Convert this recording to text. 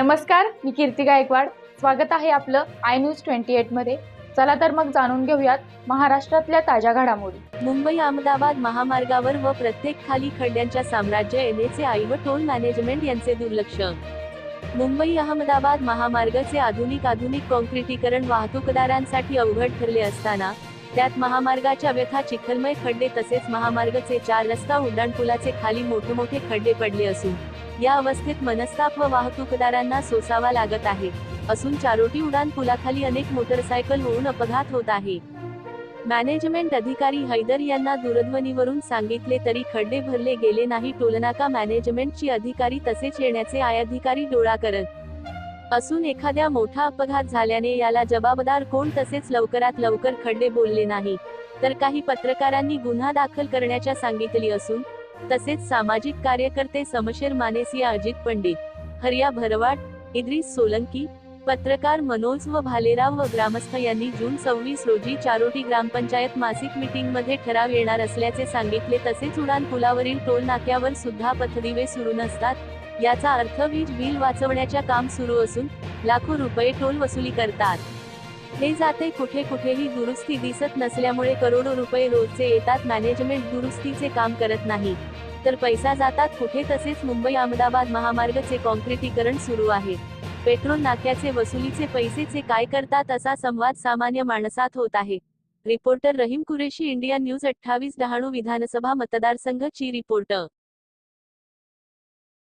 नमस्कार मी कीर्ती गायकवाड. स्वागत आहे आपलं आय न्यूज ट्वेंटी एटमध्ये. चला तर मग जाणून घेऊयात महाराष्ट्रातल्या ताज्या घडामोडी. मुंबई अहमदाबाद महामार्गावर व प्रत्येक खाली खड्ड्यांच्या साम्राज्य एनएचे आई व टोल मॅनेजमेंट यांचे दुर्लक्ष. मुंबई अहमदाबाद महामार्गाचे आधुनिक आधुनिक कॉन्क्रिटीकरण वाहतूकदारांसाठी अवघड ठरले असताना त्यात महामार्गाच्या व्यथा चिखलमय खड्डे तसेच महामार्गाचे चार रस्ता उड्डाणपुलाचे खाली मोठे मोठे खड्डे पडले असून या अवस्थेत मनस्ताप व वाहतूकदारांना सोसावा लागत आहे. असून चारोटी उडान पुलाखाली अनेक मोटरसायकल होऊन अपघात होत आहे. मॅनेजमेंट अधिकारी हैदर यांना दूरध्वनीवरून सांगितले तरी खड्डे भरले गेले नाही. टोलनाका मॅनेजमेंटची अधिकारी तसेच येण्याचे आय अधिकारी डोळा करत. असून एखाद्या मोठा अपघात झाल्याने याला जबाबदार कोण तसेच लवकरात लवकर खड्डे बोलले नाही. तर काही पत्रकारांनी गुन्हा दाखल करण्याच्या सांगितली असून तसेच सामाजिक कार्यकर्ते समशेर मानेसिया अजित पंडित हरिया भरवाट इद्रिस सोलंकी पत्रकार मनोज व भालेराव व ग्रामस्थ यांनी जून सव्वीस रोजी चारोटी ग्रामपंचायत मासिक मीटिंगमध्ये ठराव येणार असल्याचे सांगितले. तसेच उडान पुलावरील टोल नाक्यावर सुद्धा पथदिवे सुरू नसतात. याचा अर्थ वीज बिल वाचवण्याच्या काम सुरू असून लाखो रुपये टोल वसुली करतात. हे जाते कुठे कुठेही दुरुस्ती दिसत नसल्यामुळे करोडो रुपये रोजचे येतात. मॅनेजमेंट दुरुस्तीचे काम करत नाही. तर पैसा जातात कुठे तसेच मुंबई अहमदाबाद महामार्गचे कॉन्क्रिटीकरण सुरू आहे. पेट्रोल नाक्याचे वसुलीचे पैसेचे काय करतात असा संवाद सामान्य माणसात होत आहे. Reporter Rahim Qureshi India news अठ्ठावीस डहाणू विधानसभा मतदारसंघ ची रिपोर्टर